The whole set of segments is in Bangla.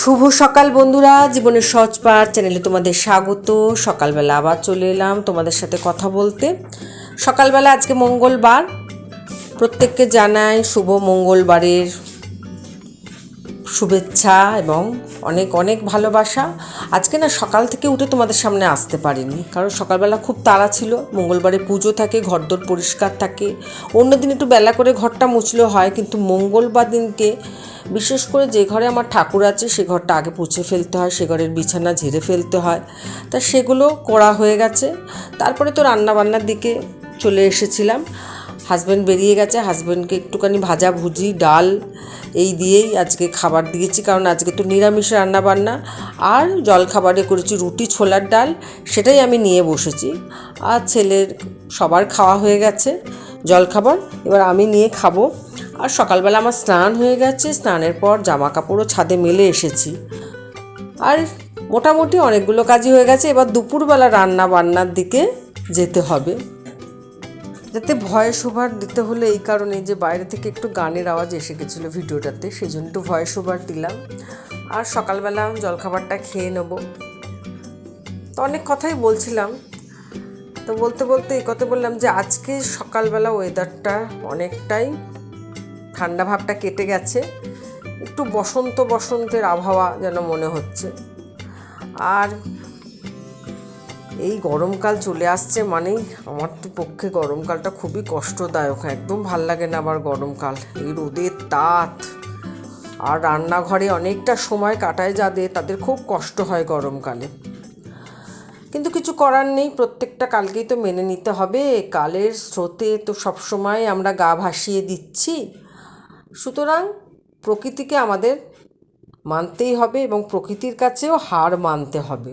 শুভ সকাল বন্ধুরা, জীবনের সহজ পাঠ চ্যানেলে তোমাদের স্বাগত। সকালবেলা আবার চলে এলাম তোমাদের সাথে কথা বলতে। সকালবেলা আজকে মঙ্গলবার, প্রত্যেককে জানাই শুভ মঙ্গলবারের শুভেচ্ছা এবং অনেক অনেক ভালোবাসা। আজকে না সকাল থেকে উঠে তোমাদের সামনে আসতে পারিনি, কারণ সকালবেলা খুব তাড়া ছিল। মঙ্গলবারে পুজো থাকে, ঘরদোর পরিষ্কার থাকে। অন্যদিন একটু বেলা করে ঘরটা মুছলেও হয়, কিন্তু মঙ্গলবার দিনকে বিশেষ করে যে ঘরে আমার ঠাকুর আছে, সে ঘরটা আগে পুছে ফেলতে হয়, সে ঘরের বিছানা ঝেড়ে ফেলতে হয়। তা সেগুলো করা হয়ে গেছে। তারপরে তো রান্নাবান্নার দিকে চলে এসেছিলাম। হাজব্যান্ড বেরিয়ে গেছে হাজব্যান্ডকে একটুখানি ভাজা ভুজি, ডাল এই দিয়েই আজকে খাবার দিয়েছি, কারণ আজকে তো নিরামিষ রান্না বান্না আর জলখাবারে করেছি রুটি, ছোলার ডাল, সেটাই আমি নিয়ে বসেছি। আর ছেলের সবার খাওয়া হয়ে গেছে, জলখাবার এবার আমি নিয়ে খাব। আর সকালবেলা আমার স্নান হয়ে গেছে, স্নানের পর জামা কাপড়ও ছাদে মেলে এসেছি। আর মোটামুটি অনেকগুলো কাজই হয়ে গেছে, এবার দুপুরবেলা রান্না বান্নার দিকে যেতে হবে। যাতে ভয়েস ওভার দিতে হলে এই কারণে যে বাইরে থেকে একটু গানের আওয়াজ এসে গেছিল ভিডিওটাতে সেই জন্য একটু ভয়েস ওভার দিলাম। আর সকালবেলা জলখাবারটা খেয়ে নেব। তো অনেক কথাই বলছিলাম। তো বলতে বলতে এই কথা বললাম যে আজকে সকালবেলা ওয়েদারটা অনেকটাই ঠান্ডা ভাবটা কেটে গেছে। একটু বসন্ত বসন্তের আবহাওয়া যেন মনে হচ্ছে। আর এই গরমকাল চলে আসছে মানেই আমার তো পক্ষে গরমকালটা খুবই কষ্টদায়ক, একদম ভালো লাগে না আবার গরমকাল। এই রোদের তাত আর রান্নাঘরে অনেকটা সময় কাটায় যাদের তাদের খুব কষ্ট হয় গরমকালে। কিন্তু কিছু করার নেই, প্রত্যেকটা কালকেই তো মেনে নিতে হবে। কালের স্রোতে তো সবসময় আমরা গা ভাসিয়ে দিচ্ছি। সুতরাং প্রকৃতিকে আমাদের মানতেই হবে এবং প্রকৃতির কাছেও হার মানতে হবে।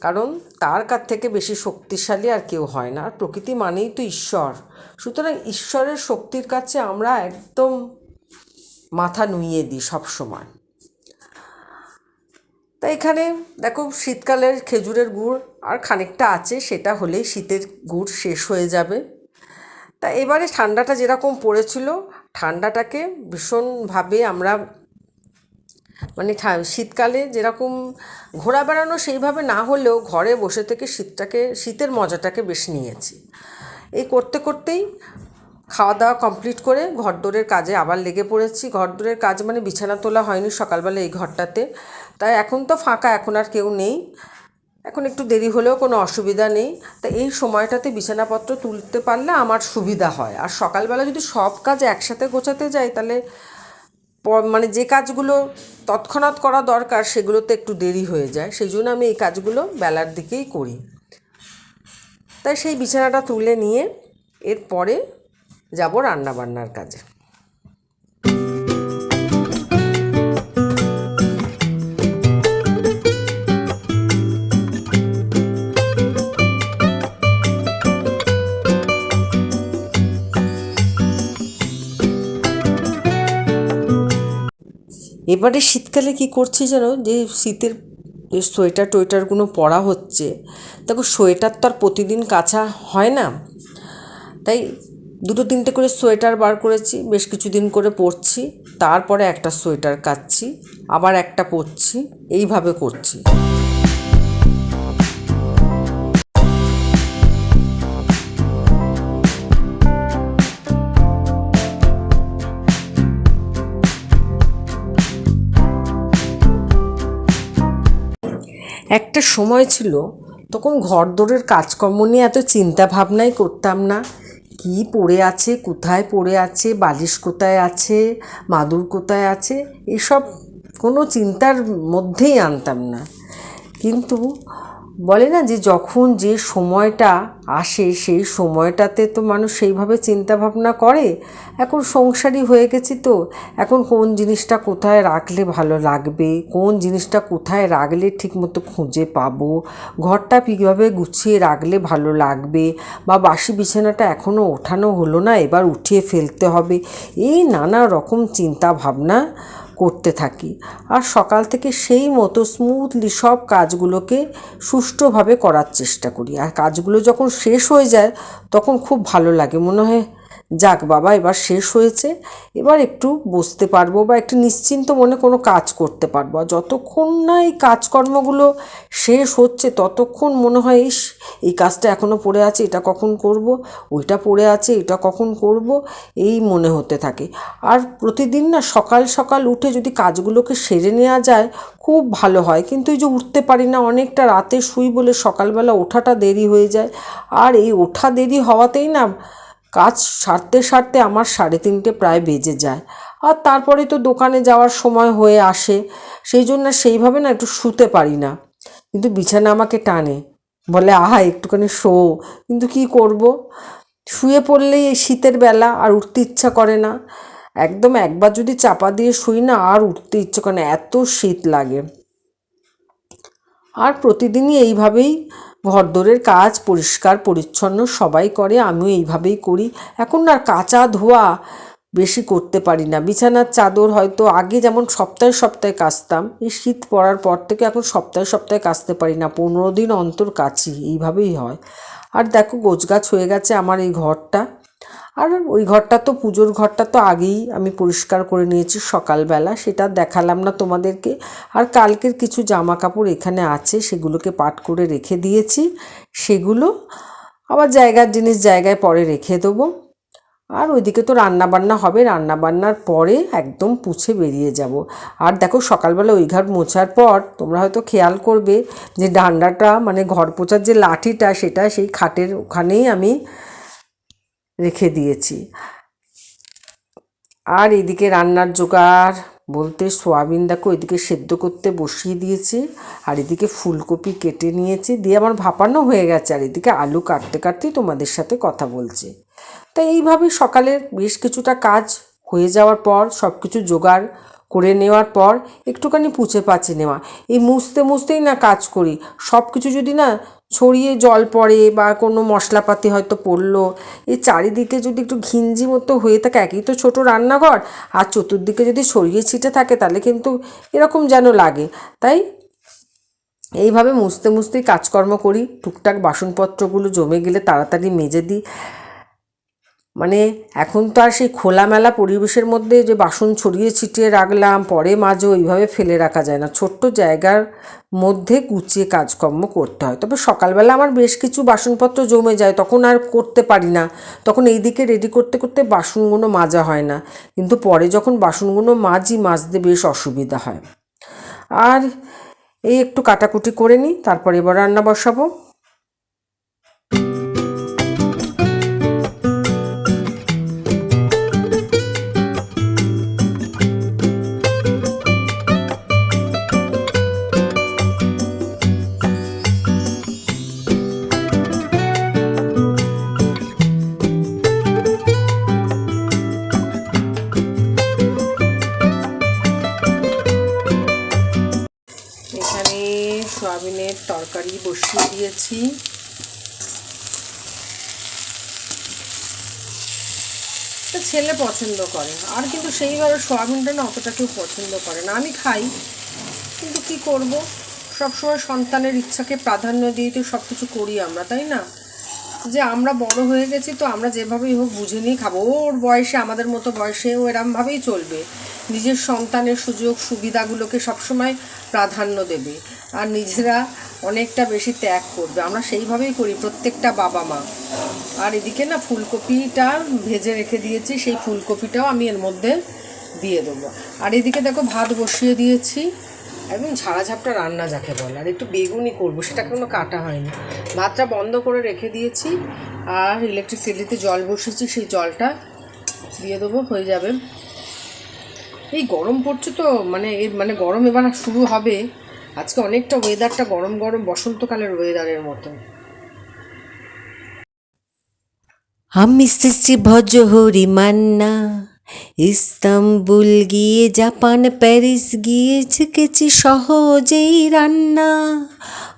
কারণ তার কাছ থেকে বেশি শক্তিশালী আর কেউ হয় না। আর প্রকৃতি মানেই তো ঈশ্বর। সুতরাং ঈশ্বরের শক্তির কাছে আমরা একদম মাথা নুইয়ে দিই সবসময়। তা এখানে দেখো শীতকালের খেজুরের গুড় আর খানিকটা আছে, সেটা হলেই শীতের গুড় শেষ হয়ে যাবে। তা এবারে ঠান্ডাটা যেরকম পড়েছিল, ঠান্ডাটাকে ভীষণভাবে আমরা মানে শীতকালে যেরকম ঘোরা বেড়ানো সেইভাবে না হলেও ঘরে বসে থেকে শীতটাকে, শীতের মজাটাকে বেশ নিয়েছি। এই করতে করতেই খাওয়া দাওয়া কমপ্লিট করে ঘরদোরের কাজে আবার লেগে পড়েছি। ঘরদোরের কাজ মানে বিছানা তোলা হয়নি সকালবেলা এই ঘরটাতে। তাই এখন তো ফাঁকা, এখন আর কেউ নেই। এখন একটু দেরি হলেও কোনো অসুবিধা নেই। তা এই সময়টাতে বিছানাপত্র তুলতে পারলে আমার সুবিধা হয়। আর সকালবেলা যদি সব কাজ একসাথে গোছাতে যাই তাহলে মানে যে কাজগুলো তৎক্ষণাৎ করা দরকার সেগুলোতে একটু দেরি হয়ে যায়, সেই জন্য আমি এই কাজগুলো বেলার দিকেই করি। তাই সেই বিছানাটা তুলে নিয়ে এরপরে যাব রান্নাবান্নার কাজে। এবারে শীতকালে কি করছি জানো? যে শীতের সোয়েটার টোয়েটারগুলো পরা হচ্ছে, দেখো সোয়েটার তো আর প্রতিদিন কাছা হয় না। তাই দুটো তিনটে করে সোয়েটার বার করেছি, বেশ কিছুদিন করে পরছি, তারপরে একটা সোয়েটার কাচ্ছি, আবার একটা পরছি, এইভাবে করছি। একটা সময় ছিল, তখন ঘর ঘরদোরের কাজকর্ম নিয়ে এত চিন্তা ভাবনাই করতাম না। কি পড়ে আছে, কোথায় পড়ে আছে, বালিশ কোথায় আছে, মাদুর কোথায় আছে, এসব কোনো চিন্তার মধ্যেই আনতাম না। কিন্তু বলে না যে যখন যে সময়টা আসে সেই সময়টাতে তো মানুষ সেইভাবে চিন্তা ভাবনা করে, এখন সংসারী হয়ে গেছি তো, এখন কোন জিনিসটা কোথায় রাখলে ভালো লাগবে, কোন জিনিসটা কোথায় রাখলে ঠিকমতো খুঁজে পাবো, ঘরটা কীভাবে গুছিয়ে রাখলে ভালো লাগবে বা বাসি বিছানাটা এখনও ওঠানো হলো না, এবার উঠিয়ে ফেলতে হবে, এই নানা রকম চিন্তা ভাবনা করতে থাকি। আর সকাল থেকে সেই মতো স্মুথলি সব কাজগুলোকে সুষ্ঠুভাবে করার চেষ্টা করি। আর কাজগুলো যখন শেষ হয়ে যায়, তখন খুব ভালো লাগে। মনে হয় যাক বাবা, এবার শেষ হয়েছে। এবার একটু বসতে পারব বা একটু নিশ্চিন্ত মনে কোনো কাজ করতে পারব। যতক্ষণ না এই কাজকর্মগুলো শেষ হচ্ছে, ততক্ষণ মনে হয়, ইস, এই কাজটা এখনও পড়ে আছে, এটা কখন করব? ওইটা পড়ে আছে, এটা কখন করব? এই মনে হতে থাকে। আর প্রতিদিন না সকাল সকাল উঠে যদি কাজগুলোকে সেরে নেওয়া যায়, খুব ভালো হয়। কিন্তু এই যে উঠতে পারি না, অনেকটা রাতে শুই বলে সকালবেলা ওঠাটা দেরি হয়ে যায়। আর এই ওঠা দেরি হওয়াতেই না কাজ সারতে সারতে আমার সাড়ে তিনটে প্রায় বেজে যায়। আর তারপরে তো দোকানে যাওয়ার সময় হয়ে আসে, সেই জন্য সেইভাবে না একটু শুতে পারি না। কিন্তু বিছানা আমাকে টানে, বলে, আহা, একটুখানি শো, কিন্তু কি করব? শুয়ে পড়লেই এই শীতের বেলা আর উঠতে ইচ্ছা করে না। একদম একবার যদি চাপা দিয়ে শুই না, আর উঠতে ইচ্ছে করে না, এত শীত লাগে। আর প্রতিদিনই এইভাবেই ঘরদোরের কাজ পরিষ্কার, পরিচ্ছন্ন সবাই করে, আমিও এইভাবেই করি। এখন আর কাঁচা ধোয়া বেশি করতে পারি না। বিছানার চাদর হয়তো আগে যেমন সপ্তাহে সপ্তাহে কাচতাম, এই শীত পড়ার পর থেকে এখন সপ্তাহে সপ্তাহে কাচতে পারি না, পনেরো দিন অন্তর কাচি, এইভাবেই হয়। আর দেখো গোছগাছ হয়ে গেছে আমার এই ঘরটা। আর ওই ঘরটা তো পুজোর ঘরটা তো আগেই আমি পরিষ্কার করে নিয়েছি সকালবেলা, সেটা দেখালাম না তোমাদেরকে। আর কালকের কিছু জামা কাপড় এখানে আছে, সেগুলোকে পাট করে রেখে দিয়েছি, সেগুলো আবার জায়গার জিনিস জায়গায় পরে রেখে দেবো। আর ওইদিকে তো রান্না বান্না হবে রান্না বান্নার পরে একদম পুছে বেরিয়ে যাব। আর দেখো সকালবেলা ওই ঘর মোছার পর তোমরা হয়তো খেয়াল করবে যে ডান্ডাটা মানে ঘর পোছার যে লাঠিটা, সেটা সেই খাটের ওখানেই আমি রেখে দিয়েছি। আর এদিকে রান্নার জোগাড় বলতে সোয়াবিন দেখো এদিকে সেদ্ধ করতে বসিয়ে দিয়েছি, আর এদিকে ফুলকপি কেটে নিয়েছি, দিয়ে আমার ভাপানো হয়ে গেছে, আর এদিকে আলু কাটতে কাটতেই তোমাদের সাথে কথা বলছি। তাই এইভাবে সকালের বেশ কিছুটা কাজ হয়ে যাওয়ার পর সব কিছু জোগাড় করে নেওয়ার পর, একটুখানি পুছে পাচে নেওয়া। এই মুছতে মুছতেই না কাজ করি সব কিছু যদি না ছড়িয়ে জল পড়ে বা কোনো মশলাপাতি হয়তো পড়ল, এই চারিদিকে যদি একটু ঘিঞ্জি মতো হয়ে থাকে, একই তো ছোটো রান্নাঘর, আর চতুর্দিকে যদি ছড়িয়ে ছিটে থাকে, তাহলে কিন্তু এরকম যেন লাগে। তাই এইভাবে মুছতে, মুছতেই কাজকর্ম করি, টুকটাক বাসনপত্রগুলো জমে গেলে তাড়াতাড়ি মেজে দিই। মানে এখন তো আর সেই খোলামেলা পরিবেশের মধ্যে যে বাসন ছড়িয়ে ছিটিয়ে রাখলাম, পরে মাঝে ওইভাবে ফেলে রাখা যায় না। ছোট্ট জায়গার মধ্যে গুছিয়ে কাজকর্ম করতে হয়। তবে সকালবেলা আমার বেশ কিছু বাসনপত্র জমে যায়, তখন আর করতে পারি না। তখন এই দিকে রেডি করতে করতে বাসনগুলো মাজা হয় না। কিন্তু পরে যখন বাসনগুলো মাজি, মাজতে বেশ অসুবিধা হয়। আর এই একটু কাটাকুটি করে নিই, তারপর এবার রান্না বসাবো। সয়াবিনের তরকারি বসিয়ে দিয়েছি। ছেলে পছন্দ করে, আর কিন্তু সেইভাবে সয়াবিনটা না অতটা কেউ পছন্দ করে না। আমি খাই, কিন্তু কি করব? সবসময় সন্তানের ইচ্ছাকে প্রাধান্য দিয়ে তো সব কিছু করি আমরা, তাই না? যে আমরা বড় হয়ে গেছি তো আমরা যেভাবেই হোক বুঝে নিয়ে খাব। ওর বয়সে, আমাদের মতো বয়সে ও এরমভাবেই চলবে। নিজের সন্তানের সুযোগ সুবিধাগুলোকে সবসময় প্রাধান্য দেবে। আর নিজেরা অনেকটা বেশি ত্যাগ করবে। আমরা সেইভাবেই করি প্রত্যেকটা বাবা মা। আর এদিকে না ফুলকপিটা ভেজে রেখে দিয়েছি, সেই ফুলকপিটাও আমি এর মধ্যে দিয়ে দেবো। আর এদিকে দেখো ভাত বসিয়ে দিয়েছি। একদম ঝাড়া ঝাপটা রান্না যাকে বলে। আর একটু বেগুনি করব, সেটা কোনো কাটা হয়নি। ভাতটা বন্ধ করে রেখে দিয়েছি। আর ইলেকট্রিক কেটলিতে জল বসিয়েছি, সেই জলটা দিয়ে দেবো, হয়ে যাবে এই গরম পড়ছে তো মানে এর মানে গরম এবার শুরু হবে। আজকে অনেকটা ওয়েদারটা গরম গরম বসন্তকালের ওয়েদারের মতো আমি শ্রী ভজহরি মান্না। ইস্তাম্বুল গিয়ে জাপান, প্যারিস গিয়ে শিখেছি সহজেই রান্না।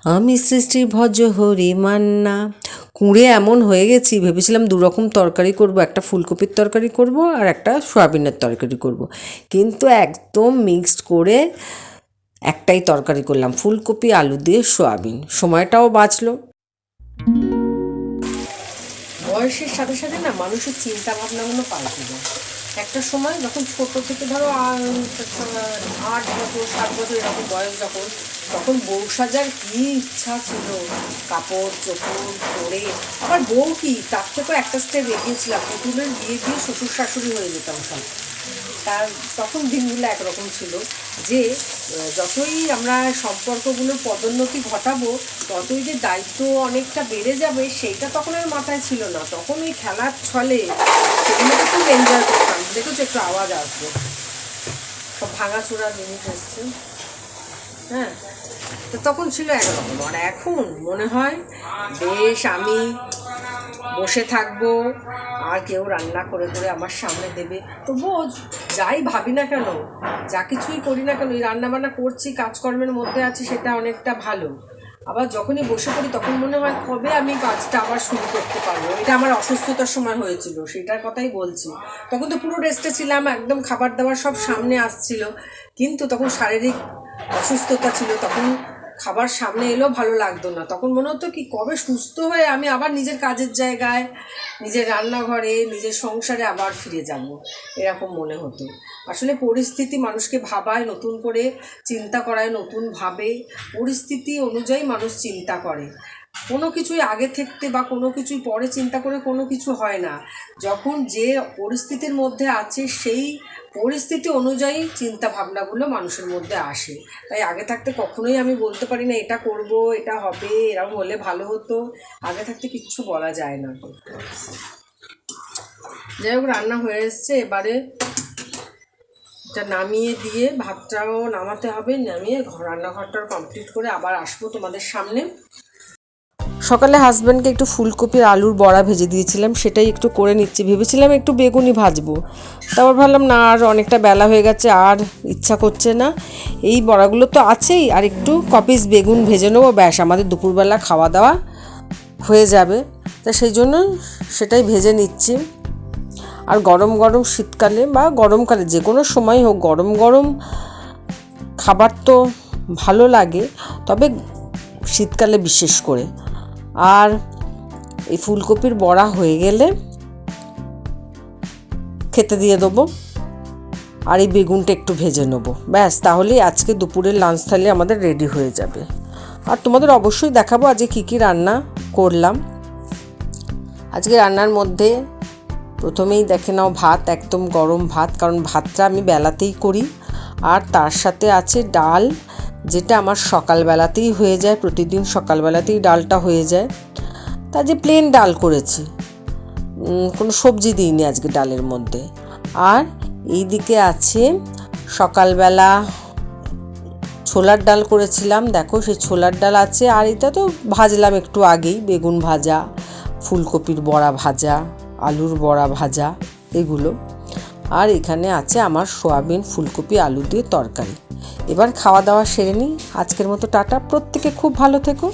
আমি সৃষ্টি ভজ হরি মান্না। কুঁড়ে এমন হয়ে গেছি, ভেবেছিলাম দু রকম তরকারি করব, একটা ফুলকপির তরকারি করব আর একটা সয়াবিনের তরকারি করব। কিন্তু একদম মিক্সড করে একটাই তরকারি করলাম, ফুলকপি, আলু দিয়ে সয়াবিন। সময়টাও বাঁচলো। বয়সের সাথে সাথে না মানুষের চিন্তা ভাবনাগুলো পাল্টে যায়। একটা সময় যখন ছোট থেকে ধরো আট বছর, সাত বছর এরকম বয়স যখন, তখন বউ সাজার কী ইচ্ছা ছিল? কাপড়, চোপড়, পরে। আবার বউ কি? তার থেকেও একটা স্টেপ এগিয়েছিলাম পুতুলের বিয়ে দিয়ে শ্বশুর শাশুড়ি হয়ে যেতাম সব। তার তখন দিনগুলো একরকম ছিল যে যতই আমরা সম্পর্কগুলোর পদোন্নতি ঘটাবো, ততই যে দায়িত্ব অনেকটা বেড়ে যাবে সেইটা তখন আর মাথায় ছিল না। তখন ওই খেলার ছলে সেগুলোকে খুব এনজয় করতাম। দেখেছ একটু আওয়াজ আসবে? সব ভাঙাচোরা জিনিস এসছে। হ্যাঁ? তো তখন ছিল একরকম। আর এখন মনে হয়, বেশ আমি বসে থাকব, আর কেউ রান্না করে করে আমার সামনে দেবে। তো বোঝ যাই ভাবি না কেন, যা কিছুই করি না কেন, এই রান্নাবান্না করছি, কাজকর্মের মধ্যে আছি, সেটা অনেকটা ভালো। আবার যখনই বসে পড়ি, তখন মনে হয় কবে আমি কাজটা আবার শুরু করতে পারব? এটা আমার অসুস্থতার সময় হয়েছিল, সেটার কথাই বলছি। তখন তো পুরো রেস্টে ছিলাম, একদম খাবার দাবার সব সামনে আসছিল। কিন্তু তখন শারীরিক অসুস্থতা ছিল, তখন খাবার সামনে এলেও ভালো লাগতো না। তখন মনে হতো কি, কবে সুস্থ হয়ে আমি আবার নিজের কাজের জায়গায়, নিজের রান্নাঘরে, নিজের সংসারে আবার ফিরে যাব, এরকম মনে হতো। আসলে পরিস্থিতি মানুষকে ভাবায়, নতুন করে চিন্তা করায়, নতুন ভাবে। পরিস্থিতি অনুযায়ী মানুষ চিন্তা করে। কোনো কিছুই আগে থাকতে বা কোনো কিছুই পরে চিন্তা করে কোনো কিছু হয় না। যখন যে পরিস্থিতির মধ্যে আছে, সেই পরিস্থিতি অনুযায়ী চিন্তা ভাবনাগুলো মানুষের মধ্যে আসে। তাই আগে থাকতে কখনোই আমি বলতে পারি না, এটা করব, এটা হবে, এরকম হলে ভালো হতো। আগে থাকতে কিচ্ছু বলা যায় না। যাই হোক, রান্না হয়ে এসছে। এবারে এটা নামিয়ে দিয়ে ভাতটাও নামাতে হবে, নামিয়ে ঘর রান্নাঘরটাও কমপ্লিট করে আবার আসব তোমাদের সামনে। সকালে হাজব্যান্ডকে একটু ফুলকপির আলুর বড়া ভেজে দিয়েছিলাম, সেটাই একটু করে নিচ্ছি। ভেবেছিলাম একটু বেগুনি ভাজবো। তারপর ভাবলাম, না, আর অনেকটা বেলা হয়ে গেছে, আর ইচ্ছা করছে না। এই বড়াগুলো তো আছেই, আর একটু কপিস বেগুন ভেজে নেব, ব্যাস, আমাদের দুপুরবেলা খাওয়া দাওয়া হয়ে যাবে। তা সেই জন্য সেটাই ভেজে নিচ্ছি। আর গরম গরম শীতকালে বা গরমকালে যে কোনো সময় হোক, গরম গরম খাবার তো ভালো লাগে, তবে শীতকালে বিশেষ করে। আর এই ফুলকপির বড়া হয়ে গেলে খেতে দিয়ে দেবো। আর এই বেগুনটা একটু ভেজে নেব। ব্যাস, তাহলেই আজকে দুপুরের লাঞ্চ থালি আমাদের রেডি হয়ে যাবে। আর তোমাদের অবশ্যই দেখাবো আজকে কী কী রান্না করলাম। আজকে রান্নার মধ্যে প্রথমেই দেখে নাও ভাত, একদম গরম ভাত, কারণ ভাতটা আমি বেলাতেই করি। আর তার সাথে আছে ডাল যেটা আমার সকালবেলাতেই হয়ে যায়, প্রতিদিন সকালবেলাতেই ডালটা হয়ে যায়। তা যে প্লেন ডাল করেছি। কোনো সবজি দিইনি আজকে ডালের মধ্যে। আর এই দিকে আছে সকালবেলা ছোলার ডাল করেছিলাম, দেখো সেই ছোলার ডাল আছে। আর এটা তো ভাজলাম একটু আগেই, বেগুন ভাজা, ফুলকপির বড়া ভাজা, আলুর বড়া ভাজা, এগুলো। আর এখানে আছে আমার সোয়াবিন ফুলকপি, আলু দিয়ে তরকারি। এবার খাওয়া দাওয়া সেরে নিই। আজকের মতো টাটা। প্রত্যেকে খুব ভালো থেকো।